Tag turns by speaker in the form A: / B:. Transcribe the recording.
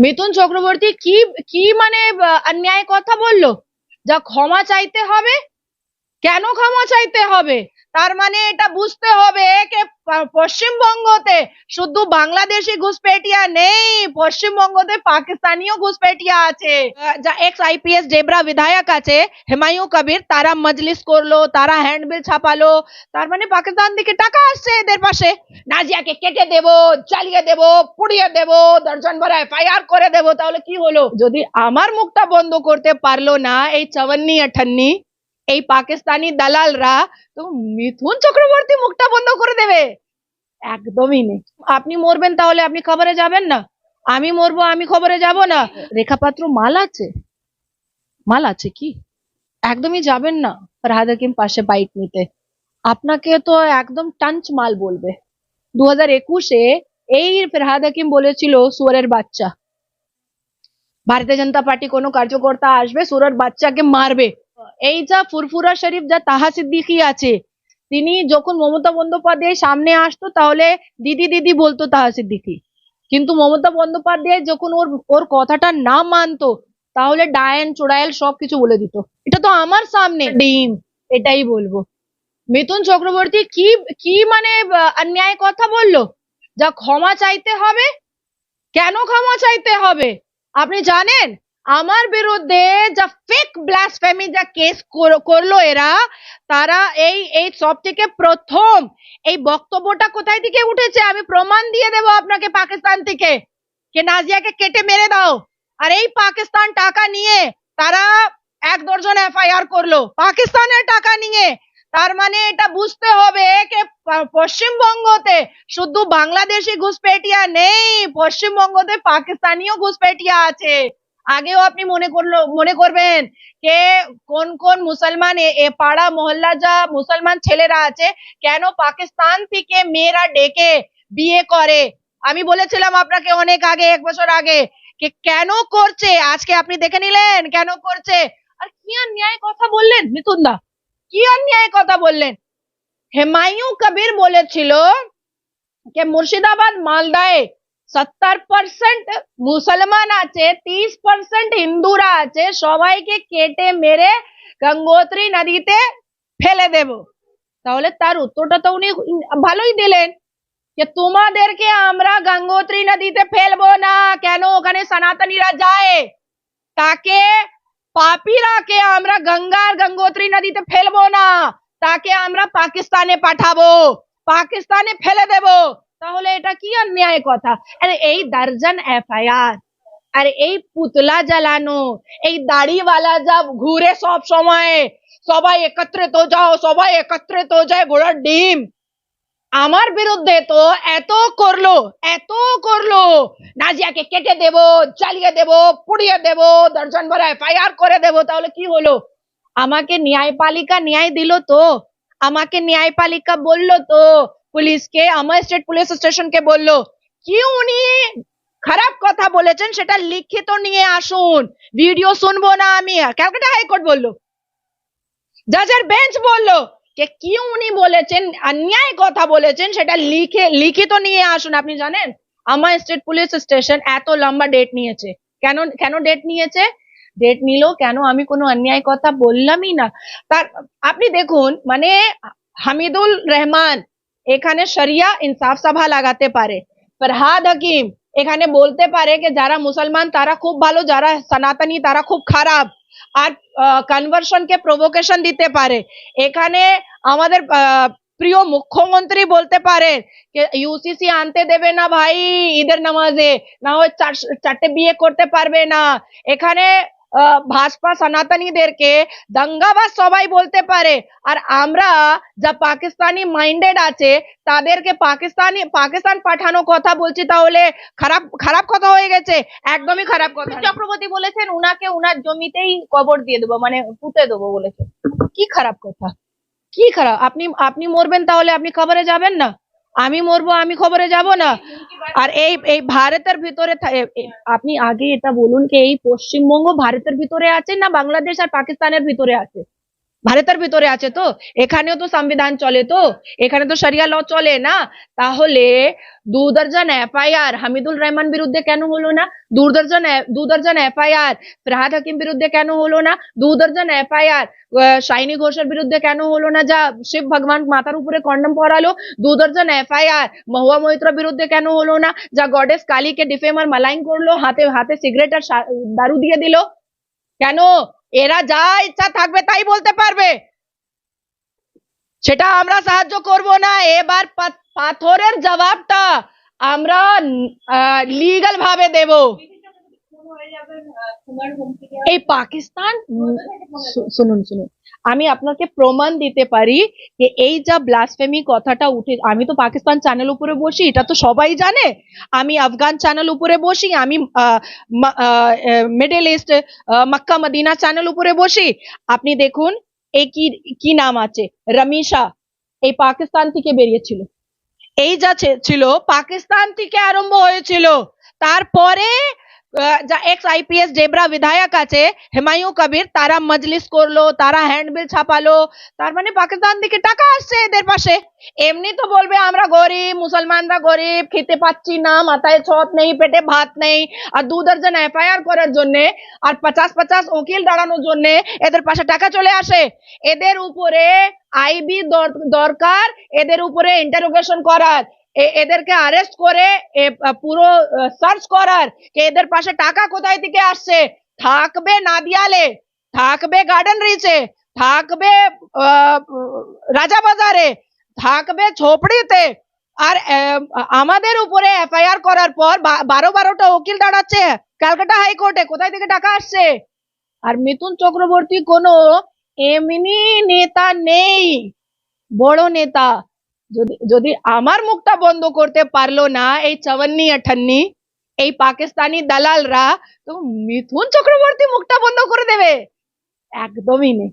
A: মিথুন চক্রবর্তী কি কি মানে অন্যায় কথা বলল? যা ক্ষমা চাইতে হবে, কেন ক্ষমা চাইতে হবে? তার মানে এটা বুঝতে হবে যে পশ্চিমবঙ্গতে শুধু বাংলাদেশি ঘুষপেটিয়া নেই, পশ্চিমবঙ্গতে পাকিস্তানিও ঘুষপেটিয়া আছে। যা এক্স আইপিএস ডেবরা বিধায়ক আছে, হুমায়ুন কবির, তারা মজলিস করল, তারা হ্যান্ডবিল ছাপালো, তার মানে পাকিস্তান থেকে টাকা আসছে এদের পাশে। নাজিয়াকে কেটে দেব, চালিয়ে দেব, পুড়িয়ে দেব, দর্জন ভরা এফআইআর করে দেব, তাহলে কি হলো? যদি আমার মুখটা বন্ধ করতে পারল না, এই চৌয়ান্নি আঠান্নি এই পাকিস্তানি দালালরা তো মিথুন চক্রবর্তী মুখটা বন্ধ করে দেবে। একদমই নেই। আপনি মরবেন তাহলে আপনি খবরে যাবেন না। আমি মরবো, আমি খবরে যাব না। রেখাপাত্র মাল আছে? মাল আছে কি? একদমই যাবেন না ফরহাদ হাকিম পাশে বাইট নিতে। আপনাকে তো একদম টাঞ্চ মাল বলবে। দু হাজার একুশে এই ফরহাদ হাকিম বলেছিল সুয়ারের বাচ্চা। ভারতীয় জনতা পার্টি কোনো কার্যকর্তা আসবে সুরের বাচ্চাকে মারবে। এই যা ফুরফুরা শরীফ, যা তাহা সিদ্দিকি আছে, তিনি যখন মমতা বন্দ্যোপাধ্যায় সামনে আসতো, তাহলে দিদি দিদি বলতো তাহা সিদ্দিকি। কিন্তু মমতা বন্দ্যোপাধ্যায় যখন ওর ওর কথাটা না মানতো, তাহলে ডায়ন চোড়াইল সবকিছু বলে দিত। এটা তো আমার সামনে। ডিম, এটাই বলব। মিথুন চক্রবর্তী কি কি মানে অন্যায় কথা বলল? যা ক্ষমা চাইতে হবে, কেন ক্ষমা চাইতে হবে? আপনি জানেন? আমার বিরুদ্ধে যা ফেক ব্লাসফেমি যা কেস করল এরা, তারা এই এই সব থেকে প্রথম, এই বক্তব্যটা কোথায় থেকে উঠেছে? আমি প্রমাণ দিয়ে দেব আপনাকে পাকিস্তান থেকে। কে নাজিয়াকে কেটে মেরে দাও। আর এই পাকিস্তান টাকা নিয়ে তারা এক দর্জন এফআইআর করল। পাকিস্তানের টাকা নিয়ে। তার মানে এটা বুঝতে হবে যে পশ্চিমবঙ্গতে শুধু বাংলাদেশি ঘুষপেটিয়া নেই, পশ্চিমবঙ্গতে পাকিস্তানিও ঘুষপেটিয়া আছে। আগেও আপনি মনে করল, মনে করবেন যে কোন কোন মুসলমান, এ পাড়া মহল্লা যা মুসলমান ছেলেরা আছে, কেন পাকিস্তান থেকে মেয়েরা ডেকে বিয়ে করে? আমি বলেছিলাম আপনাকে অনেক আগে, এক বছর আগে যে কেন করছে? আজকে আপনি দেখে নিলেন, কেন করছে? আর কি অন্যায় কথা বললেন, মিথুন দা? কি অন্যায় কথা বললেন? হেমায়ু কবির বলেছিল মুর্শিদাবাদ, মালদায় সত্তর পার্সেন্ট মুসলমান আছে তিরিশ পার্সেন্ট হিন্দুরা আছে সবাইকে কেটে মেরে গঙ্গোত্রী নদীতে ফেলে দেব তাহলে তার উত্তরটা তো উনি ভালোই দিলেন যে তোমাদেরকে আমরা গঙ্গোত্রী নদীতে ফেলব না কেন ওখানে সনাতনীরা যায় তাকে পাপিরাকে আমরা গঙ্গার গঙ্গোত্রী নদীতে ফেলব না তাকে আমরা পাকিস্তানে পাঠাবো পাকিস্তানে ফেলে দেব তাহলে এটা কি অন্যায় কথা? আরে এই দর্জন এফআইআর, আরে এই পুতলা জ্বালানো, এই দাড়িওয়ালা যা ঘুরে সব সময়, সবাই একত্রিত হয়ে যাও, সবাই একত্রিত হয়ে যায় ঘোড়ার ডিম। আমার বিরুদ্ধে তো এত করল এত করল, নাজিয়াকে কেটে দেব, চালিয়ে দেব, পুড়িয়ে দেব, দর্জন ভরা এফআইআর করে দেব, তাহলে কি হলো? আমাকে ন্যায়পালিকা ন্যায় দিল তো, আমাকে ন্যায়পালিকা বলল তো পুলিশকে, আমার স্টেট পুলিশ স্টেশনকে বলল, কি উনি খারাপ কথা বলেছেন সেটা লিখিত নিয়ে আসুন ভিডিও শুনব না আমি। ক্যালকাটা হাইকোর্ট বলল। জাজের বেঞ্চ বলল যে, কি উনি বলেছেন, অন্যায় কথা বলেছেন সেটা লিখে, লিখিত নিয়ে আসুন। আপনি জানেন, আমার স্টেট পুলিশ স্টেশন এত লম্বা ডেট নিয়েছে। কেন কেন ডেট নিয়েছে? ডেট নিল কেন? আমি কোনো অন্যায় কথা বললামই না। তার, আপনি দেখুন মানে হামিদুল রহমান এখানে শরিয়া ইনসাফ সভা লাগাতে পারে। ফরহাদ হাকিম এখানে বলতে পারে যে, যারা মুসলমান, তারা খুব ভালো, যারা সনাতনী, তারা খুব খারাপ। আর কনভার্সনকে প্রভোকেশন দিতে পারে। এখানে আমাদের প্রিয় মুখ্যমন্ত্রী বলতে পারেন যে ইউসিসি আনতে দেবে না ভাই ঈদের নামাজে। না হয় চার- চারটে বিয়ে করতে পারবে না। এখানে ভাজপা সনাতনীদেরকে দাঙ্গাবাজ সবাই বলতে পারে। আর আমরা যা পাকিস্তানি মাইন্ডেড আছে তাদেরকে পাকিস্তানি পাকিস্তান পাঠানো কথা বলছি তাহলে খারাপ খারাপ কথা হয়ে গেছে। একদমই খারাপ কথা চক্রবর্তী বলেছেন উনাকে উনার জমিতেই কবর দিয়ে দেবো মানে পুঁতে দেবো বলেছে কি খারাপ কথা? কি খারাপ? আপনি আপনি মরবেন তাহলে আপনি খবরে যাবেন না? আমি মরবো আমি খবরে যাব না? আর এই এই ভারতের ভিতরে আপনি আগে এটা বলুন কি এই পশ্চিমবঙ্গ ভারতের ভিতরে আছে না বাংলাদেশ আর পাকিস্তানের ভিতরে আছে? ভারতের ভিতরে আছে তো? এখানেও তো সংবিধান চলে তো? এখানে তো শরিয়া ল চলে না? তাহলে দু দর্জন এফআইআর হামিদুল রহমান বিরুদ্ধে কেন হলো না? দু দর্জন দু দর্জন এফআইআর ফরহাদ হাকিম বিরুদ্ধে কেন হলো না? দু দর্জন এফআইআর শাইনি ঘোষের বিরুদ্ধে কেন হলো না? যা শিব ভগবান মাথার উপরে কন্ডম পরালো। দু দর্জন এফআইআর মহুয়া মৈত্র বিরুদ্ধে কেন হলো না? যা গডেস কালীকে ডিফেমার মালাইন করল, হাতে হাতে সিগারেট আর দারু দিয়ে দিল। কেন? এরা যা ইচ্ছা থাকবে তাই বলতে পারবে। সেটা আমরা সাহায্য করব না। এবার পাথরের জবাবটা আমরা লিগাল ভাবে দেব। এই পাকিস্তান শুনুন শুনুন। আমি আপনাকে প্রমাণ দিতে পারি যে এই যা ব্লাসফেমি কথাটা উঠে, আমি তো পাকিস্তান চ্যানেল উপরে বসি, এটা তো সবাই জানে। আমি আফগান চ্যানেল উপরে বসি, আমি Middle East Mecca, Medina channel উপরে বসি। আপনি দেখুন এই কি কি নাম আছে? রমিশা, এই পাকিস্তান থেকে বেরিয়েছিল। এই যা ছিল, পাকিস্তান থেকে আরম্ভ হয়েছিল। তারপরে এক্স আইপিএস ডেবরা বিধায়ক আছে হুমায়ুন কবির তারা মজলিস করল তারা হ্যান্ডবিল ছাপালো তার মানে পাকিস্তান থেকে টাকা আসছে এদের পাশে এমনি তো বলবে আমরা গরিব মুসলমানরা গরিব খেতে পাচ্ছি না মাথায় ছত নেই পেটে ভাত নেই আর দু দর্জন এফআইআর করার জন্য আর পচাশ পচাশ উকিল দাঁড়ানোর জন্য এদের পাশে টাকা চলে আসে এদের উপরে আইবি দরকার এদের উপরে ইন্টারোগেশন করার এদেরকে আরেস্ট করে পুরো সার্চ করার যে এদের পাশে টাকা কোথায় থেকে আসছে, থাকবে নাদিয়ালে, থাকবে গার্ডেন রিচে থাকবে রাজা বাজারে, থাকবে ঝোপড়িতে। আর আমাদের উপরে এফআইআর করার পর বারো বারোটা উকিল দাঁড়াচ্ছে ক্যালকাটা হাইকোর্টে, কোথায় থেকে টাকা আসছে? আর মিথুন চক্রবর্তী কোনো এমনি নেতা নেই, বড় নেতা। যদি যদি আমার মুখটা বন্ধ করতে পারল না এই চওয়ান্নি আঠান্নি, এই পাকিস্তানি দালালরা, তো মিথুন চক্রবর্তী মুখটা বন্ধ করে দেবে। একদমই নেই।